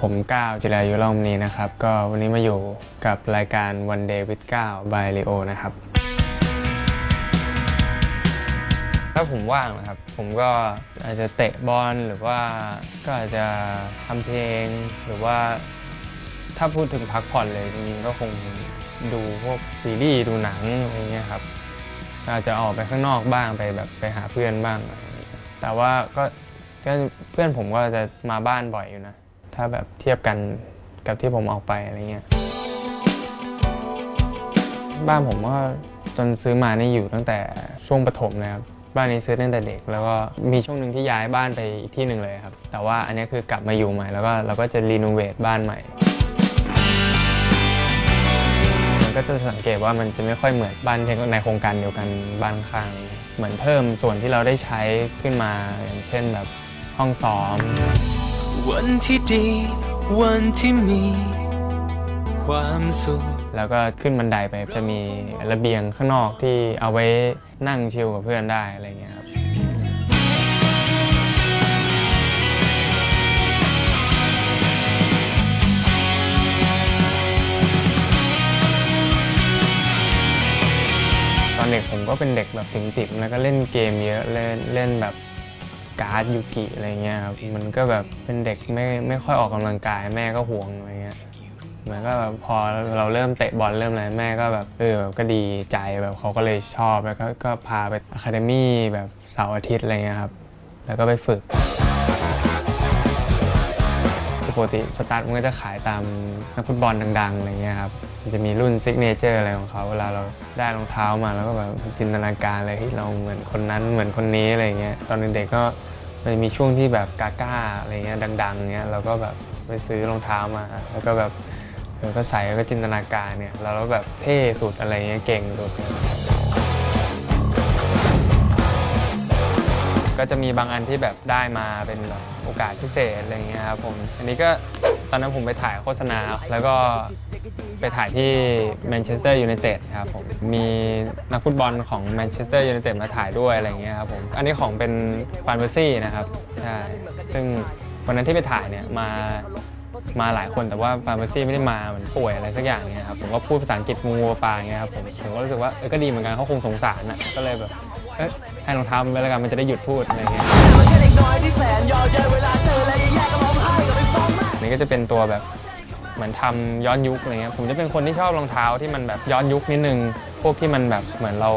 ผมก้าวจิรายุล่อมนี้นะครับ ก็วันนี้มาอยู่กับรายการ One Day with 9 by Leo นะครับ ถ้าผมว่างนะครับ ผมก็อาจจะเตะบอลหรือว่าก็อาจจะทำเพลง หรือว่าถ้าพูดถึงพักผ่อนเลยจริงๆก็คงดูพวกซีรีส์ดูหนังอะไรเงี้ยครับอาจจะออกไปข้างนอกบ้างไปแบบไปหาเพื่อนบ้าง แต่ว่าก็เพื่อนผมก็จะมาบ้านบ่อยอยู่นะ ถ้าแบบเทียบกันกับที่ผมออกไปอะไรเงี้ยบ้านผมก็จนซื้อมานี่อยู่ตั้งแต่ช่วงประถมเลยครับบ้านนี้ซื้อตั้งแต่เด็ก แล้วก็มีช่วงหนึ่งที่ย้ายบ้านไปอีกที่หนึ่งเลยครับ แต่ว่าอันนี้คือกลับมาอยู่ใหม่แล้วก็เราก็จะรีโนเวทบ้านใหม่มันก็จะสังเกตว่ามันจะไม่ค่อยเหมือนบ้านในโครงการเดียวกันบ้านข้าง เหมือนเพิ่มส่วนที่เราได้ใช้ขึ้นมาอย่างเช่นแบบห้องซ้อม วันที่ดี วันที่มี ความสุข แล้วก็ขึ้นบันไดไปจะมีระเบียงข้างนอกที่เอาไว้นั่งชิลกับเพื่อนได้อะไรเงี้ยครับ ตอนเด็กผมก็เป็นเด็กแบบติ่มๆแล้วก็เล่นเกมเยอะเล่นเล่นแบบ การ์ดยูกิอะไรเงี้ยครับมันก็แบบเป็นเด็กไม่ไม่ค่อยออกกำลังกายแม่ก็ห่วงอะไรเงี้ยเหมือนก็แบบพอเราเริ่มเตะบอลเริ่มอะไรแม่ก็แบบเออแบบก็ดีใจแบบเขาก็เลยชอบแล้วก็ก็พาไปอะคาเดมี่แบบเสาร์อาทิตย์อะไรเงี้ยครับแล้วก็ไปฝึกปกติสตาร์ทมันก็จะขายตามนักฟุตบอลดังๆอะไรเงี้ยครับมันจะมีรุ่นซิกเนเจอร์อะไรของเขาเวลาเราได้รองเท้ามาแล้วก็แบบจินตนาการเลยที่เราเหมือนคนนั้นเหมือนคนนี้อะไรเงี้ยตอนเด็กๆก็ มันมีช่วงที่แบบกาก้าอะไรเงี้ยดังๆเงี้ยเราก็แบบไปซื้อรองเท้ามา แล้วก็แบบเออก็ใส่แล้วก็จินตนาการเนี่ยแล้วเราแบบเท่สุดอะไรเงี้ยเก่งสุด ก็จะมีบางอันที่แบบได้มาเป็นแบบโอกาสพิเศษอะไรเงี้ยครับผมอันนี้ก็ตอนนั้นผมไปถ่ายโฆษณาแล้วก็ ไปถ่ายที่แมนเชสเตอร์ยูไนเต็ดครับผมมีนักฟุตบอลของแมนเชสเตอร์ยูไนเต็ดมาถ่ายด้วยอะไรเงี้ยครับผมอันนี้ของเป็นฟานเบอร์ซี่นะครับใช่ซึ่งวันนั้นที่ไปถ่ายเนี่ยมามาหลายคนแต่ว่าฟาร์มาซี่ไม่ได้มาเหมือนป่วยอะไรสักอย่างเนี่ยครับผมก็พูดภาษาอังกฤษงูปลางเงี้ยครับผมผมก็รู้สึกว่าเออก็ดีเหมือนกันเขาคงสงสารนะก็เลยแบบเอยให้รองเท้ามันไปแล้วกันมันจะได้หยุดพูดอะไรเงี้ยนี่ก็จะเป็นตัวแบบ เหมือนทำย้อนยุคอะไรเงี้ยผมจะเป็นคนที่ชอบรองเท้าที่มันแบบย้อนยุคนิดนึง พวกที่มันแบบเหมือนเรา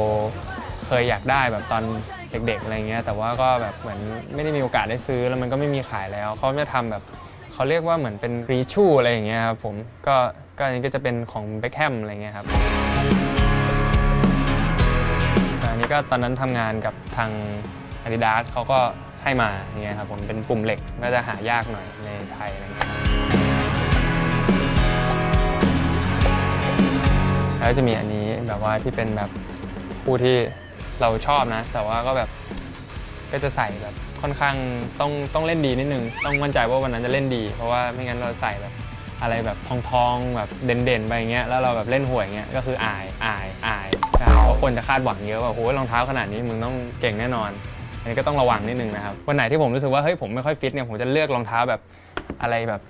เคยอยากได้แบบตอนเด็กๆอะไรเงี้ยแต่ว่าก็แบบเหมือนไม่ได้มีโอกาสได้ซื้อแล้วมันก็ไม่มีขายแล้วเขาจะทำแบบเขาเรียกว่าเหมือนเป็นรีชูอะไรอย่างเงี้ยครับผมก็ก็อันนี้ก็จะเป็นของเบคแฮมอะไรเงี้ยครับอันนี้ก็ตอนนั้นทำงานกับทาง Adidas เขาก็ให้มาอย่างเงี้ยครับผมเป็นปุ่มเหล็กก็จะหายากหน่อยในไทยอะไรเงี้ย แล้วจะมีอันนี้แบบว่าที่เป็นแบบผู้ที่เราชอบนะ แต่ว่าก็แบบก็จะใส่แบบค่อนข้างต้องต้องเล่นดีนิดนึง ต้องมั่นใจว่าวันนั้นจะเล่นดี เพราะว่าไม่งั้นเราใส่แบบอะไรแบบทองทองๆแบบเด่นๆไปอย่างเงี้ยแล้วเราแบบเล่นห่วยอย่างเงี้ยก็คืออายอายอายใช่เพราะคนจะคาดหวังเยอะว่าโอ้โหรองเท้าขนาดนี้มึงต้องเก่งแน่นอน อันนี้ก็ต้องระวังนิดนึงนะครับวันไหนที่ผมรู้สึกว่าเฮ้ยผมไม่ค่อยฟิตเนี่ยผมจะเลือกรองเท้าแบบอะไรแบบ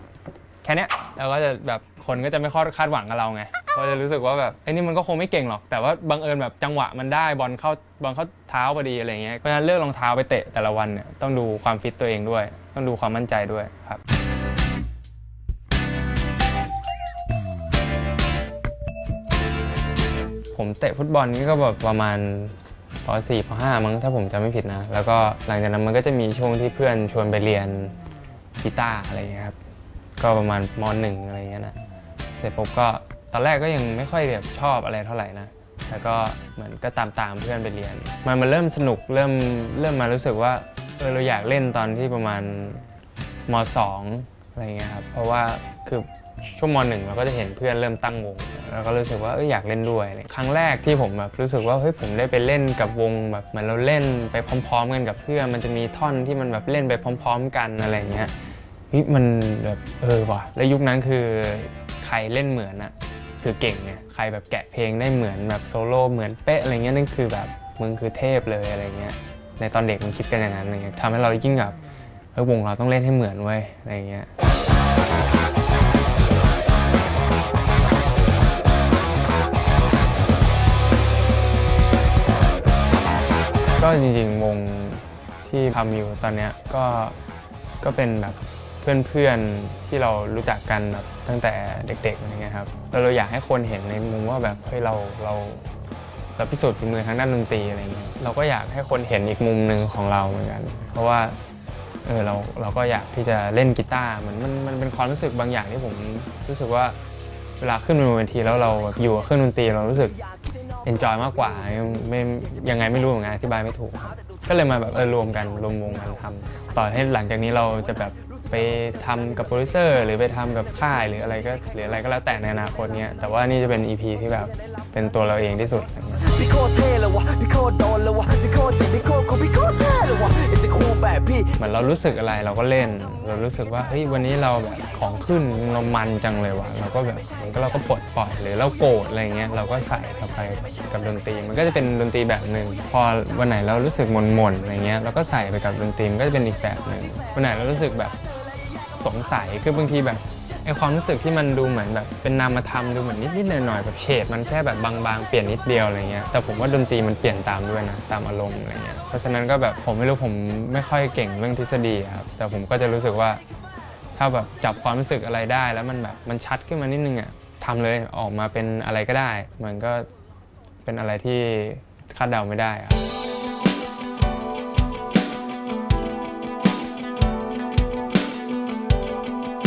แค่นี้ยเราก็จะแบบคนก็จะไม่ค่อยคาดหวังกับเราไง ก็จะรู้สึกว่าแบบไอ้นี่มันก็คงไม่เก่งหรอก แต่ว่าบังเอิญแบบจังหวะมันได้บอลเข้าบอลเข้าเท้าพอดีอะไรเงี้ยเพราะฉะนั้นเลือกรองเท้าไปเตะแต่ละวันเนี่ยต้องดูความฟิตตัวเองด้วย ต้องดูความมั่นใจด้วยครับผมเตะฟุตบอลนี่ก็แบบประมาณป .4 ป .5 มั้งถ้าผมจำไม่ผิดนะ แล้วก็หลังจากนั้นมันก็จะมีช่วงที่เพื่อนชวนไปเรียนกีตาร์อะไรเงี้ยครับ ก็ประมาณม .1 อะไรเงี้ยนะ เสร็จปุ๊บก็ ตอนแรกก็ยังไม่ค่อยแบบชอบอะไรเท่าไหร่นะแต่ก็เหมือนก็ตามตามเพื่อนไปเรียน มันมันเริ่มสนุกเริ่มเริ่มมารู้สึกว่าเออเราอยากเล่นตอนที่ประมาณม .2 ออะไรเงี้ยครับเพราะว่าคือช่วงม .1 เราก็จะเห็นเพื่อนเริ่มตั้งวงแล้วก็รู้สึกว่าเอออยากเล่นด้วย ครั้งแรกที่ผมแบบรู้สึกว่าเฮ้ยผมได้ไปเล่นกับวงแบบเหมือนเราเล่นไปพร้อม ๆ กันกับเพื่อนมันจะมีท่อนที่มันแบบเล่นไปพร้อม ๆ กันอะไรเงี้ยเฮ้ยมันแบบเออว่ะแล้วยุคนั้นคือใครเล่นเหมือนอะ คือเก่งไงใครแบบแกะเพลงได้เหมือนแบบโซโล่เหมือนเป๊ะอะไรเงี้ยนั่นคือแบบมึงคือเทพเลยอะไรเงี้ยในตอนเด็กมึงคิดกันอย่างนั้นอะไรเงี้ยทำให้เรายิ่งแบบเออวงเราต้องเล่นให้เหมือนเว้ยอะไรเงี้ยก็จริงๆวงที่ทำอยู่ตอนเนี้ยก็ก็เป็นแบบ เพื่อนๆที่เรารู้จักกันแบบตั้งแต่เด็กๆอะไรเงี้ยครับแล้วเราอยากให้คนเห็นในมุมว่าแบบเฮ้ยเราเราเราพิสูจน์ฝีมือทางด้านดนตรีอะไรเงี้ยเราก็อยากให้คนเห็นอีกมุมหนึ่งของเราเหมือนกัน เพราะว่าเออเราเราก็อยากที่จะเล่นกีตาร์เหมันมันมันเป็นความรู้สึกบางอย่างที่ผมรู้สึกว่าเวลาขึ้นบนเวทีแล้วเราแบบอยู่กับเครื่องดนตรีเรารู้สึกเอนจอยมากกว่าไม่ยังไงไม่รู้เหมือนกันอธิบายไม่ถูก ก็เลยมาแบบเออรวมกันรวมวงกันทำต่อให้หลังจากนี้เราจะแบบ ไปทำกับโปรดิวเซอร์หรือไปทำกับค่ายหรืออะไรก็หรืออะไรก็แล้วแต่ในอนาคตเนี้ยแต่ว่านี่จะเป็น EP ที่แบบเป็นตัวเราเองที่สุดอะไรเงี้ยพี่โคตรเท่เลยวะพี่โคตรโดนเลยวะพี่โคตรเจ๋งพี่โคตรคมพี่โคตรเท่เลยวะไอ้เจะคูแบบพี่เหมือนเรารู้สึกอะไรเราก็เล่น เรารู้สึกว่าเฮ้ยวันนี้เราแบบของขึ้นเรามันจังเลยว่ะเราก็แบบมันก็เราก็ปลดปล่อยหรือเราโกรธอะไรเงี้ยเราก็ใส่เข้าไปกับดนตรี มันก็จะเป็นดนตรีแบบหนึ่งพอวันไหนเรารู้สึกหม่นๆอะไรเงี้ยเราก็ใส่ไปกับดนตรีมันก็จะเป็นอีกแบบหนึ่งวันไหนเรารู้สึกแบบ สงสัยคือบางทีแบบไอความรู้สึกที่มันดูเหมือนแบบเป็นนามธรรมดูเหมือนนิดๆหน่อยๆแบบเฉดมันแค่แบบบางๆเปลี่ยนนิดเดียวอะไรเงี้ยแต่ผมว่าดนตรีมันเปลี่ยนตามด้วยนะตามอารมณ์อะไรเงี้ยเพราะฉะนั้นก็แบบผมไม่รู้ผมไม่ค่อยเก่งเรื่องทฤษฎีครับแต่ผมก็จะรู้สึกว่า ถ้าแบบจับความรู้สึกอะไรได้แล้วมันแบบมันชัดขึ้นมานิดนึงอะทำเลยออกมาเป็นอะไรก็ได้ มันก็เป็นอะไรที่คาดเดาไม่ได้ครับ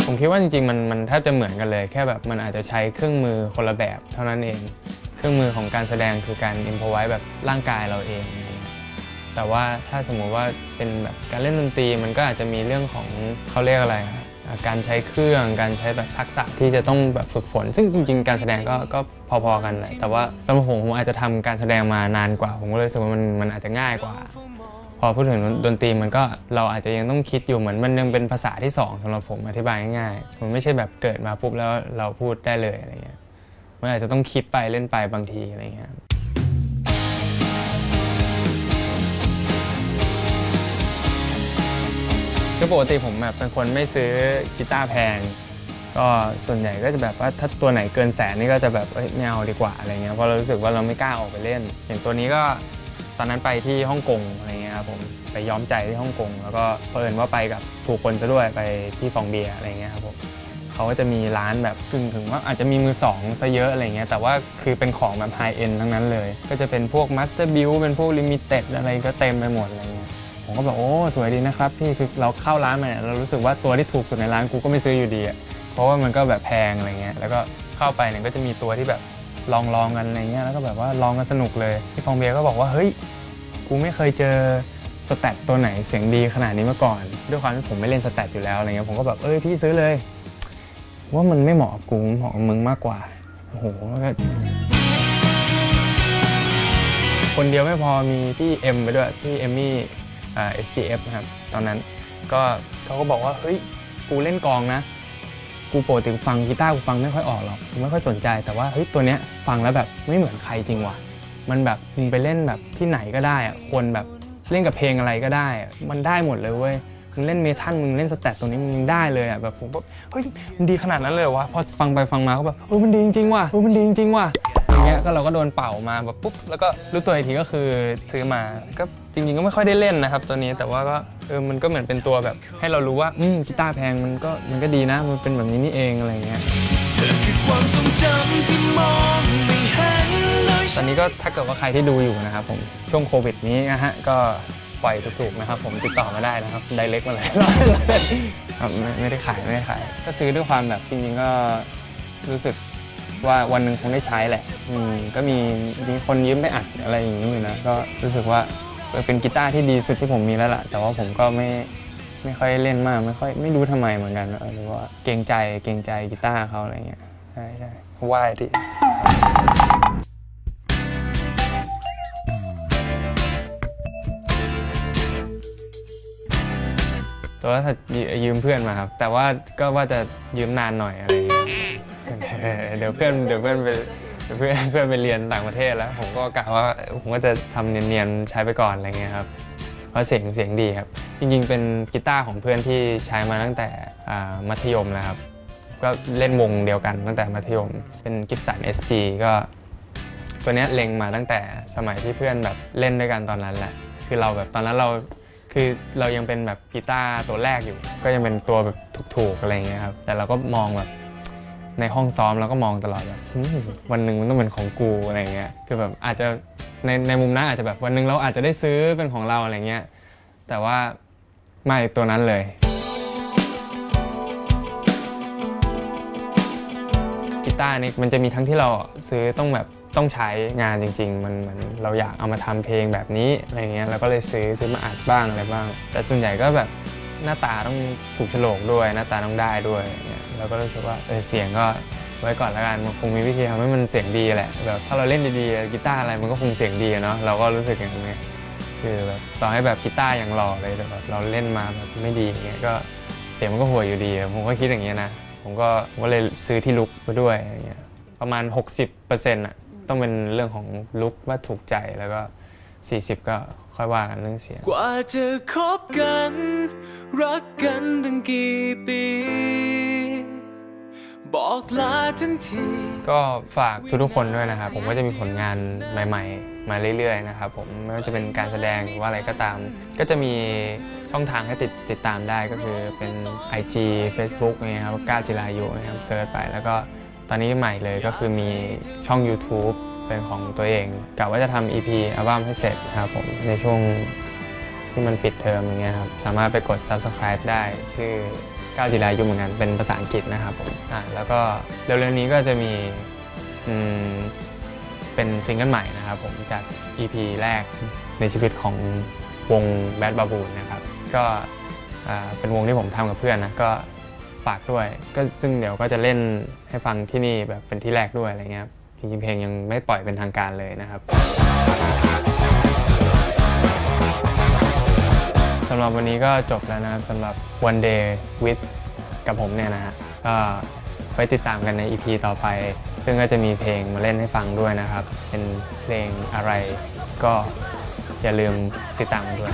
ผมคิดว่าจริงๆมันมันแทบจะเหมือนกันเลย แค่แบบมันอาจจะใช้เครื่องมือคนละแบบเท่านั้นเอง เครื่องมือของการแสดงคือการอินพอไว้แบบร่างกายเราเองแต่ว่าถ้าสมมุติว่าเป็นแบบการเล่นดนตรีมันก็อาจจะมีเรื่องของเขาเรียกอะไรการใช้เครื่องการใช้แบบทักษะที่จะต้องแบบฝึกฝน ซึ่งจริง ๆ การแสดงก็ก็พอๆกันแหละแต่ว่าสำหรับผมผมอาจจะทำการแสดงมานานกว่า ผมก็เลยรู้สึกว่ามันมันอาจจะง่ายกว่า อพูดถึงดนตรีมันก็เราอาจจะยังต้องคิดอยู่เหมือนมันยังเป็นภาษาที่สองสำหรับผมอธิบายง่ายๆมันไม่ใช่แบบเกิดมาปุ๊บแล้วเราพูดได้เลยอะไรเงี้ยมันอาจจะต้องคิดไปเล่นไปบางทีอะไรเงี้ยคือปกติผมแบบเป็นคนไม่ซื้อกีตาร์แพง ก็ส่วนใหญ่ก็จะแบบว่าถ้าตัวไหนเกินแสนนี่ก็จะแบบเอ้ยไม่เอาดีกว่าอะไรเงี้ยเพราะเรารู้สึกว่าเราไม่กล้าออกไปเล่น อย่างตัวนี้ก็ ตอนนั้นไปที่ฮ่องกงอะไรเงี้ยครับผมไปย้อมใจที่ฮ่องกงแล้วก็เพิ่นว่าไปกับถูกคนซะด้วยไปที่ฟองเบียร์อะไรเงี้ยครับผมเขาก็จะมีร้านแบบกึ่งถึงว่าอาจจะมีมือสองซะเยอะอะไรเงี้ยแต่ว่าคือเป็นของแบบไฮเอ็นทั้งนั้นเลย ก็จะเป็นพวกมาสเตอร์บิลเป็นพวกลิมิเต็ดอะไรก็เต็มไปหมดอะไรเงี้ยผมก็แบบโอ้สวยดีนะครับพี่คือเราเข้าร้านมาเนี่ยเรารู้สึกว่าตัวที่ถูกสุดในร้านกูก็ไม่ซื้ออยู่ดีอะเพราะว่ามันก็แบบแพงอะไรเงี้ยแล้วก็เข้าไปเนี่ยก็จะมีตัวที่แบบ ลองลองๆกันอะไรเงี้ยแล้วก็แบบว่าลองกันสนุกเลยพี่ฟองเบียร์ก็บอกว่าเฮ้ยกูไม่เคยเจอสแตทตัวไหนเสียงดีขนาดนี้มาก่อน ด้วยความที่ผมไม่เล่นสแตทอยู่แล้วอะไรเงี้ยผมก็แบบเอ้ยพี่ซื้อเลย ว่ามันไม่เหมาะกับกูเหมาะกับมึงมากกว่าโอ้โหแล้วก็คนเดียวไม่พอมีพี่เอ็มไปด้วยพี่เอมมี่เอ่า SDF นะครับตอนนั้นก็เขาก็บอกว่าเฮ้ยกูเล่นกองนะ กูปกติฟังกีตาร์กูฟังไม่ค่อยออกหรอกกูไม่ค่อยสนใจแต่ว่าเฮ้ยตัวเนี้ยฟังแล้วแบบไม่เหมือนใครจริงว่ะมันแบบมึงไปเล่นแบบที่ไหนก็ได้อะคนแบบเล่นกับเพลงอะไรก็ได้อะมันได้หมดเลยเว้ยมึงเล่นเมทัลมึงเล่นสแตทตัวนี้มึงได้เลยอะแบบผมก็เฮ้ยมันดีขนาดนั้นเลยวะพอฟังไปฟังมาก็แบบเออมันดีจริงๆว่ะเออมันดีจริงๆว่ะอย่างเงี้ยก็เราก็โดนเป่ามาแบบปุ๊บแล้วก็รู้ตัวอีกทีก็คือซื้อมาก็ จริงๆก็ไม่ค่อยได้เล่นนะครับตัวนี้แต่ว่าก็เออมันก็เหมือนเป็นตัวแบบ ให้เรารู้ว่าอืมกีตาร์แพงมันก็มันก็ดีนะมันเป็นแบบนี้นี่เองอะไรเงี้ยเธอคือความทรงจำที่มองไม่เห็นเลยตอนนี้ก็ถ้าเกิดว่าใครที่ดูอยู่นะครับผมช่วงโควิดนี้นะฮะก็ปล่อยถูกๆนะครับผมติดต่อมาได้นะครับไดเ c กมาเลยครับไม่ไม่ได้ขายไม่ได้ขาย ก็ซื้อด้วยความแบบจริงๆก็รู้สึกว่าวันหนึ่งคงได้ใช้แหละ อืมก็มีมีคนยืมไปอัดอะไรอย่างนี้อยู่นะ ก็รู้สึกว่า เป็นกีตาร์ที่ดีสุดที่ผมมีแล้วล่ะ แต่ว่าผมก็ไม่ไม่ค่อยเล่นมากไม่ค่อยไม่รู้ทำไมเหมือนกันหรือว่าเกรงใจเกรงใจกีตาร์เขาอะไรเงี้ยใช่ใช่ไหว้ที่ต่ว่าถ้ายืมเพื่อนมาครับ แต่ว่าก็ว่าจะยืมนานหน่อยอะไรเงี้ยเดี๋ยวเพื่อนเดี๋ยวเพื่อนไป เพื่อนเพื่อนไปเรียนต่างประเทศแล้ว ผมก็กะว่าผมก็จะทำเนียนๆใช้ไปก่อนอะไรเงี้ยครับเพราะเสียงเสียงดีครับ จริงๆ เป็นกีตาร์ของเพื่อนที่ใช้มาตั้งแต่อ่ามัธยมแล้วครับ ก็เล่นวงเดียวกันตั้งแต่มัธยม เป็นกิฟสัน SG ก็ ตัวเนี้ยเล็งมาตั้งแต่สมัยที่เพื่อนแบบเล่นด้วยกันตอนนั้นแหละ คือเราแบบตอนนั้นเราคือเรายังเป็นแบบกีตาร์ตัวแรกอยู่ ก็ยังเป็นตัวแบบถูกๆอะไรเงี้ยครับแต่เราก็มองแบบ ในห้องซ้อมเราก็มองตลอดแบบอืมวันหนึ่งมันต้องเป็นของกูอะไรเงี้ยคือแบบอาจจะในในมุมนั้นอาจจะแบบวันหนึ่งเราอาจจะได้ซื้อเป็นของเราอะไรเงี้ยแต่ว่าไม่ตัวนั้นเลย กีตาร์นี่มันจะมีทั้งที่เราซื้อต้องแบบต้องใช้งานจริง ๆ มันมันเราอยากเอามาทำเพลงแบบนี้อะไรเงี้ยเราก็เลยซื้อซื้อมาอัดบ้างอะไรบ้าง แต่ส่วนใหญ่ก็แบบ หน้าตาต้องถูกโฉลกด้วยหน้าตาต้องได้ด้วยเงี้ยเราก็รู้สึกว่าเออเสียงก็ไว้ก่อนแล้วกันมันคงมีวิธีทำให้มันเสียงดีแหละแบบถ้าเราเล่นดีๆกีตาร์อะไรมันก็คงเสียงดีเนาะเราก็รู้สึกอย่างนี้คือแบบต่อให้แบบกีตาร์อย่างหล่อเลยแต่แบบเราเล่นมาแบบไม่ดีอย่างเงี้ยก็เสียงมันก็ห่วยอยู่ดีผมก็คิดอย่างเงี้ยนะผมก็ผมก็เลยซื้อที่ลุกมาด้วยอะไรเงี้ยประมาณ 60%อะต้องเป็นเรื่องของลุกว่าถูกใจแล้วก็ 40 ก็ ค่อยว่ากันเรื่องเสียง กว่าจะคบกัน รักกันตั้งกี่ปี บอกลาทันที ก็ฝากทุกๆคนด้วยนะครับ ผมก็จะมีผลงานใหม่ ๆ มาเรื่อยๆนะครับผมไม่ว่าจะเป็นการแสดงหรือว่าอะไรก็ตาม ก็จะมีช่องทางให้ติดติดตามได้ก็คือเป็น IG Facebook เนี่ยครับก้าวจิรายุนะครับเซิร์ชไป แล้วก็ตอนนี้ใหม่เลยก็คือมีช่อง YouTube เป็นของตัวเองกะว่าจะทำ EP อัลบั้มให้เสร็จครับผมในช่วงที่มันปิดเทอมอย่างเงี้ยครับสามารถไปกด subscribe ได้ชื่อก้าวจิรายุเหมือนกันเป็นภาษาอังกฤษนะครับผมอ่าแล้วก็เร็วๆนี้ก็จะมีอืมเป็นซิงเกิลใหม่นะครับผมจาก EP แรกในชีวิตของวง Bad Baboon นะครับก็อ่าเป็นวงที่ผมทำกับเพื่อนนะก็ฝากด้วย ก็ซึ่งเดี๋ยวก็จะเล่นให้ฟังที่นี่แบบเป็นที่แรกด้วยอะไรเงี้ยครับ จริงๆเพลงยังไม่ปล่อยเป็นทางการเลยนะครับสำหรับวันนี้ก็จบแล้วนะครับสำหรับ One Day with กับผมเนี่ยนะฮะก็ไว้ติดตามกันใน EP ต่อไป ซึ่งก็จะมีเพลงมาเล่นให้ฟังด้วยนะครับ เป็นเพลงอะไรก็อย่าลืมติดตามกันด้วย